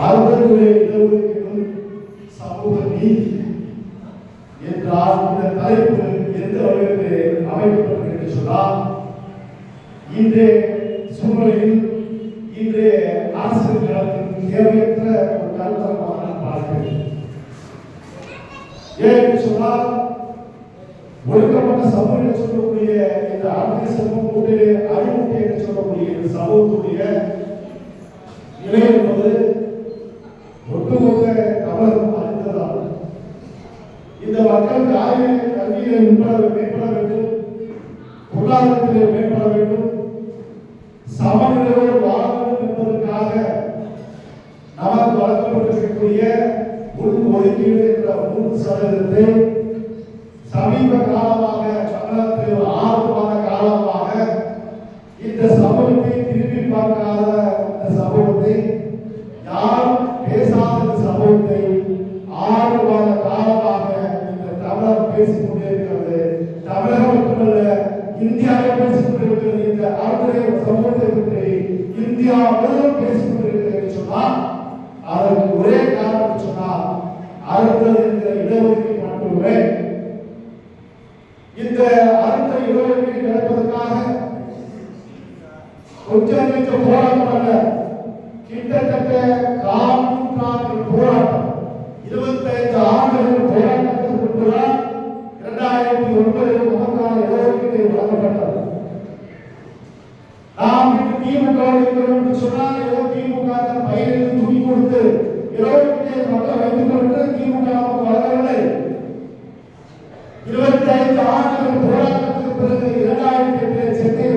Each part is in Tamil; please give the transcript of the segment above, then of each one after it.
அறுபதுகளை இடஒதுக்கீடும் சமூக நீதி என்றால் இந்த தலைப்பு எந்த வகையிலே அமைக்கப்பட்டிருக்கு சொன்னால் இன்றைய சூழ்நிலையில் இன்றைய அரசு காலத்திற்கு தேவையற்ற ஒரு கருத்தரமாக நான் பார்க்கிறேன் ஏன் சொன்னால் ஒழுக்கப்பட்ட சமூகம் சொல்லக்கூடிய இந்த ஆன்மீக சமூகத்துடைய அறிவுரை என்று சொல்லக்கூடிய இந்த சமூகத்துடைய நிலை என்பது மக்கள் தாயின் கல்வியிலே மேம்பட வேண்டும். பொருளாதாரத்திலே மேம்பட வேண்டும். சமநிலையோடு வாழ வேண்டும் என்பதற்காக நமக்கு வழங்கப்பட்டிருக்கக்கூடிய உள்ஒதுக்கீடு என்ற மூன்று சதவீதத்தை சமீப காலமாக தமிழகத்தில் ஆறு காலமாக இந்த சமூகத்தை திரும்பி பார்க்காத திமுகவோடு இருக்கிறோம் என்று சொன்னால் ஏதோ பயிரில் துணி கொடுத்து ஏதோ மக்கள் வைத்துக் கொண்டு திமுக வளரவில்லை இருபத்தி ஐந்து ஆண்டுகள் போராட்டத்திற்கு பிறகு இரண்டாயிரத்தி எட்டு சென்னை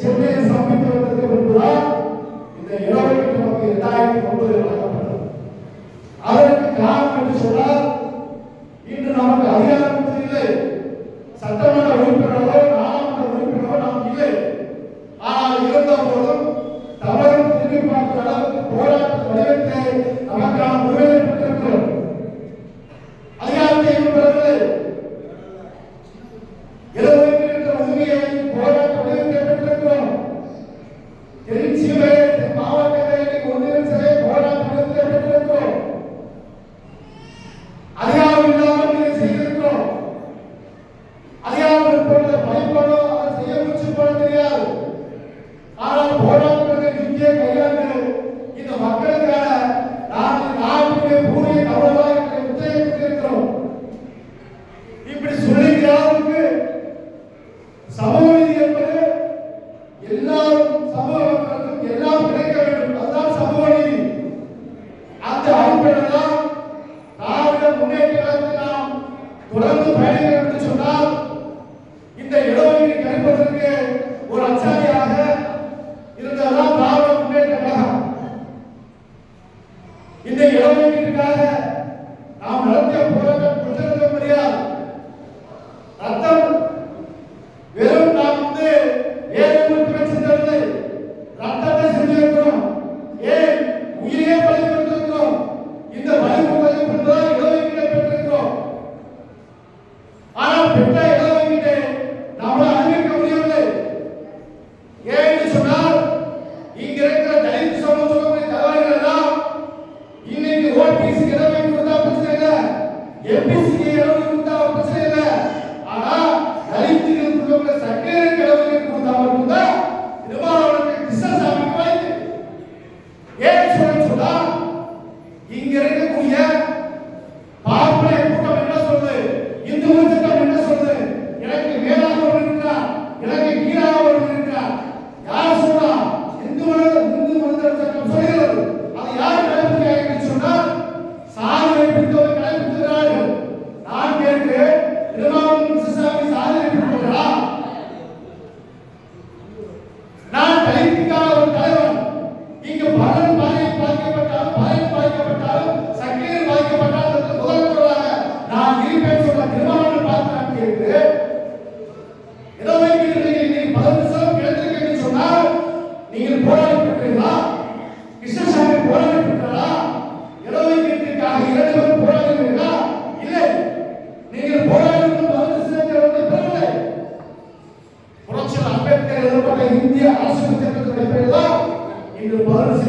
சென்னையை சமைத்து வந்ததுக்கு பின்புதான் இந்த இளவரசி நமக்கு இரண்டாயிரத்தி ஒன்பது Thank you.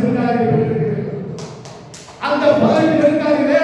விருந்தாளி அந்த பதவி விருந்தாளியிலே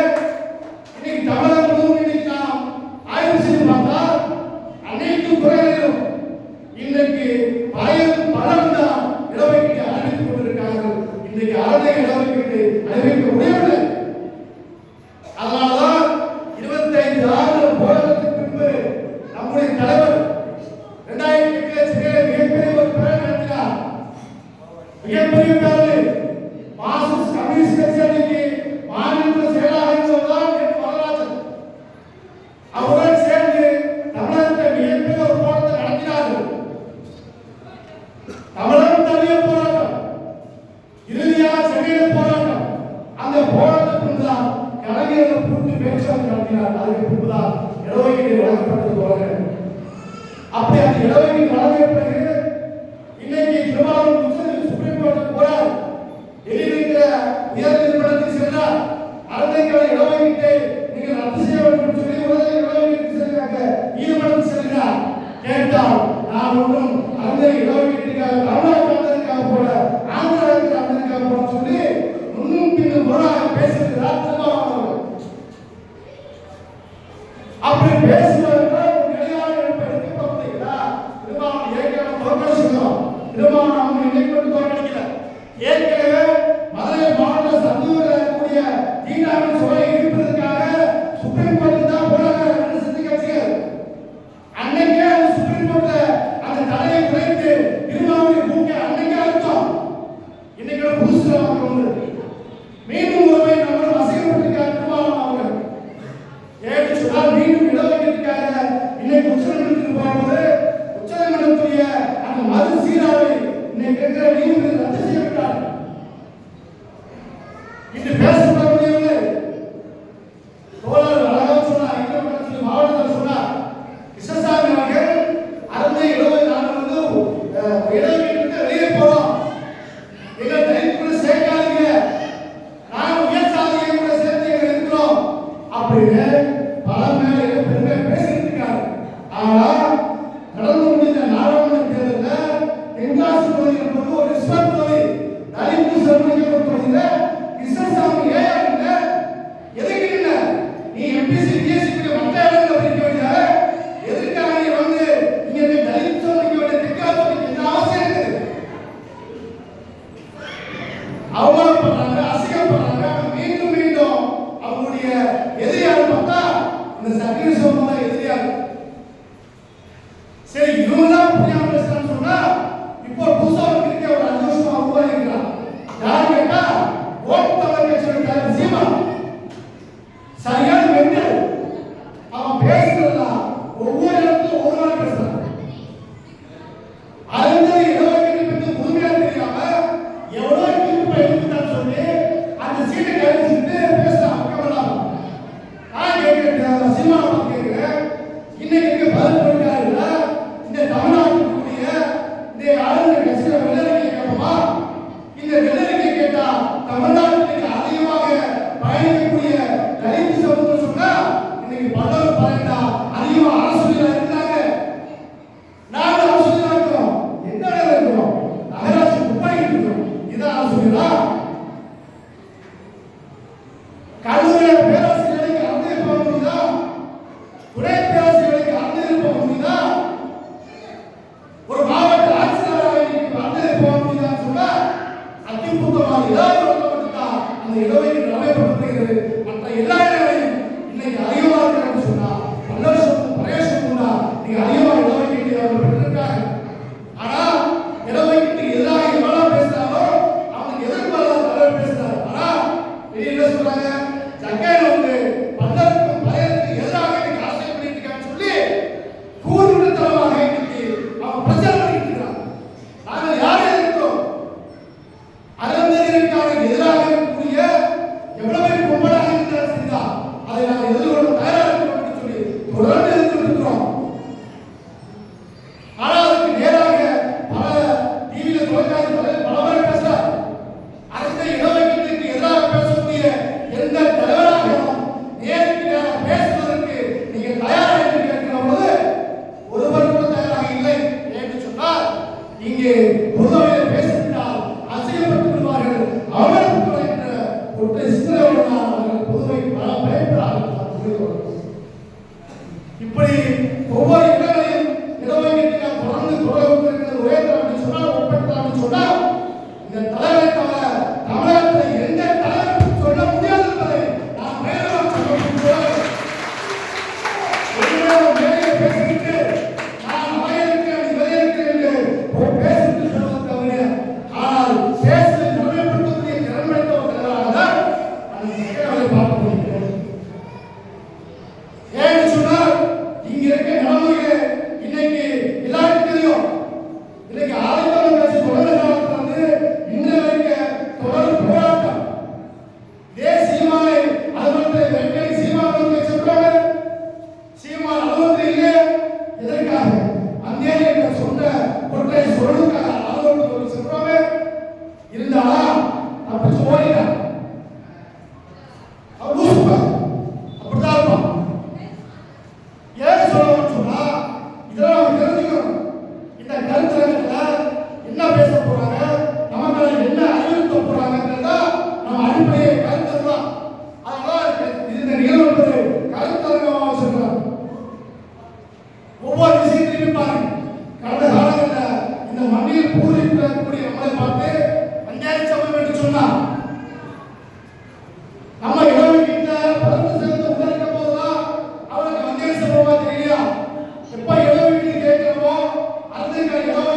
அதற்கு புகுதார் இடஒதுக்கீடு வழங்கப்பட்டது போல. அப்படி அந்த இடஒதுக்கீடு வழங்கப்பட்டது இன்னைக்கு திருவாரூர் Amen.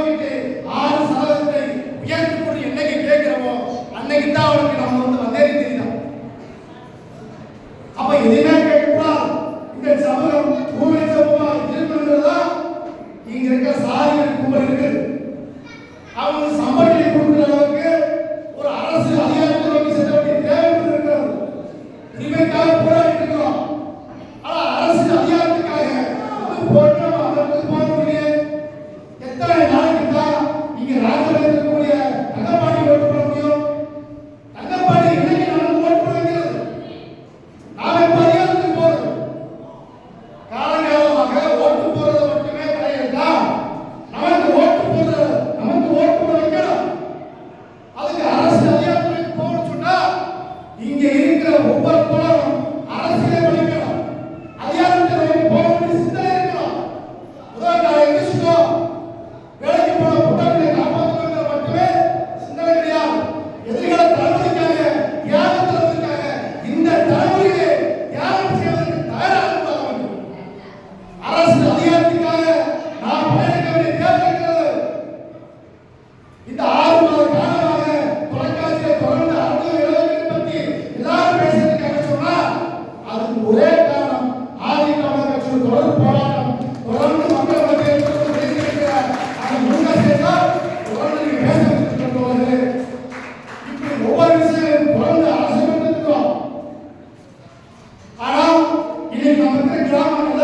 இன்னைக்கு நம்ம இருக்கிற கிராமத்துல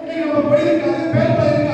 இன்னைக்கு நம்ம போயிருக்கிறது பேர் பயிர்கள்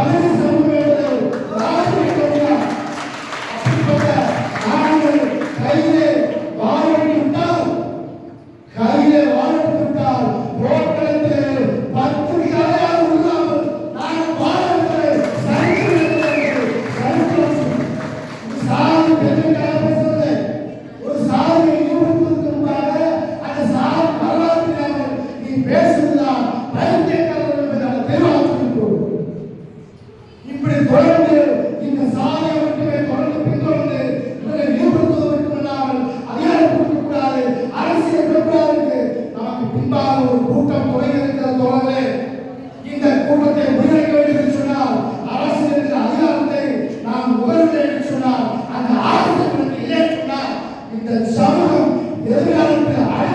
இந்த சமூகம் எதிர்காலத்தில்